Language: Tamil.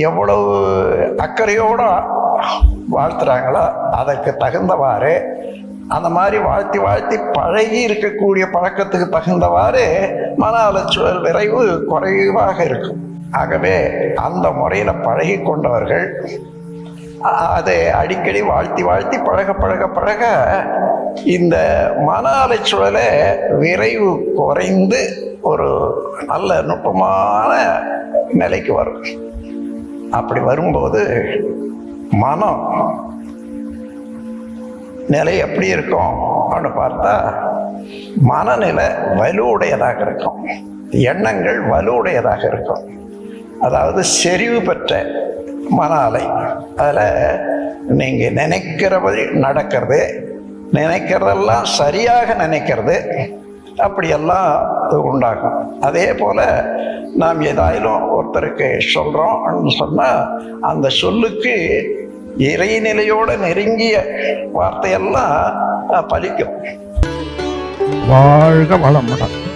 எவ்வளவு அக்கறையோடு வாழ்த்துறாங்களோ அதற்கு தகுந்தவாறு அந்த மாதிரி வாழ்த்தி வாழ்த்தி பழகி இருக்கக்கூடிய பழக்கத்துக்கு தகுந்தவாறு மன அலைச்சுவல் விரைவு குறைவாக இருக்கும். ஆகவே அந்த முறையில் பழகி கொண்டவர்கள் அதை அடிக்கடி வாழ்த்தி வாழ்த்தி பழக பழக பழக இந்த மன அலைச்சூழலை விரைவு குறைந்து ஒரு நல்ல நுட்பமான நிலைக்கு வரும். அப்படி வரும்போது மனம் நிலை எப்படி இருக்கும் அப்படின்னு பார்த்தா மனநிலை வலுவுடையதாக இருக்கும். எண்ணங்கள் வலுவுடையதாக இருக்கும். அதாவது செறிவு பெற்ற மன அலை அதில் நீங்கள் நினைக்கிறபடி நடக்கிறது நினைக்கிறதெல்லாம் சரியாக நினைக்கிறது அப்படியெல்லாம் உண்டாகும். அதே போல் நாம் ஏதாயிலும் ஒருத்தருக்கு சொல்கிறோம் சொன்னால் அந்த சொல்லுக்கு இறைநிலையோடு நெருங்கிய வார்த்தையெல்லாம் பலிக்கும். வாழ்க வளமுடன்.